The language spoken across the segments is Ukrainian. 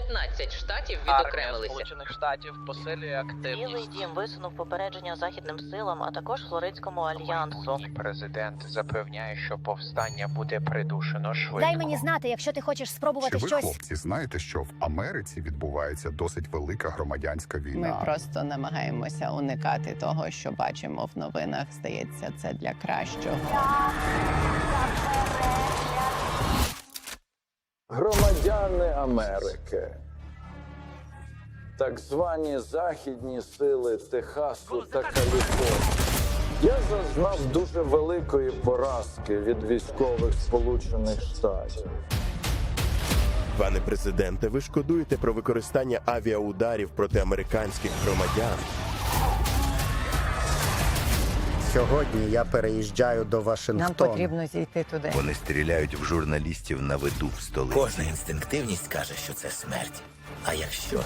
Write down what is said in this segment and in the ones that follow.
15 штатів Армія відокремилися. Сполучених Штатів посилює Білий активність. дім висунув попередження західним силам, а також Флоридському альянсу. Майбутній президент запевняє, що повстання буде придушено швидко. Дай мені знати, якщо ти хочеш Чи спробувати ви, щось. хлопці, знаєте, що в Америці відбувається досить велика громадянська війна? Ми просто намагаємося уникати того, що бачимо в новинах. Здається, це для кращого. Громадяни Америки. Так звані західні сили Техасу та Каліфорнії. Я зазнав дуже великої поразки від військових Сполучених Штатів. Пане президенте, ви шкодуєте про використання авіаударів проти американських громадян. Сьогодні я переїжджаю до Нам потрібно зійти туди. Вони стріляють в журналістів на виду в столиці. Кожна інстинктивність каже, що це смерть. А якщо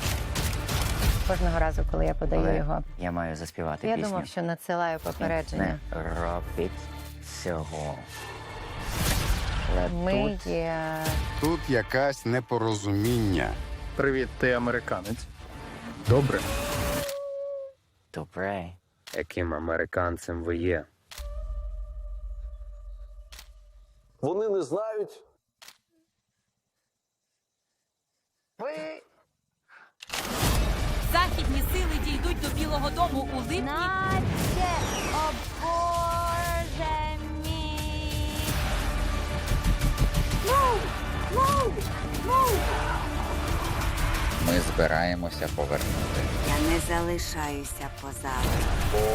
Кожного разу, коли я подаю його. я маю заспівати Я пісню, думав, що надсилаю попередження. не робить цього. Ми є Тут якась непорозуміння. Привіт, ти американець. Добре. Добре. Яким американцем ви є? Вони не знають. Ви Західні сили дійдуть до Білого Дому у липні. Наче, о Ми збираємося повернути. Я не залишаюся позаду.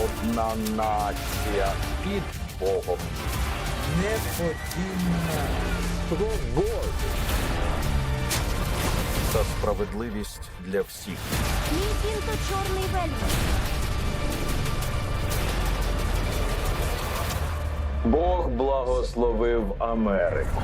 Одна нація під Богом. Неподільна свобода. Та справедливість для всіх. Мій він то чорний вельмет. Бог благословив Америку.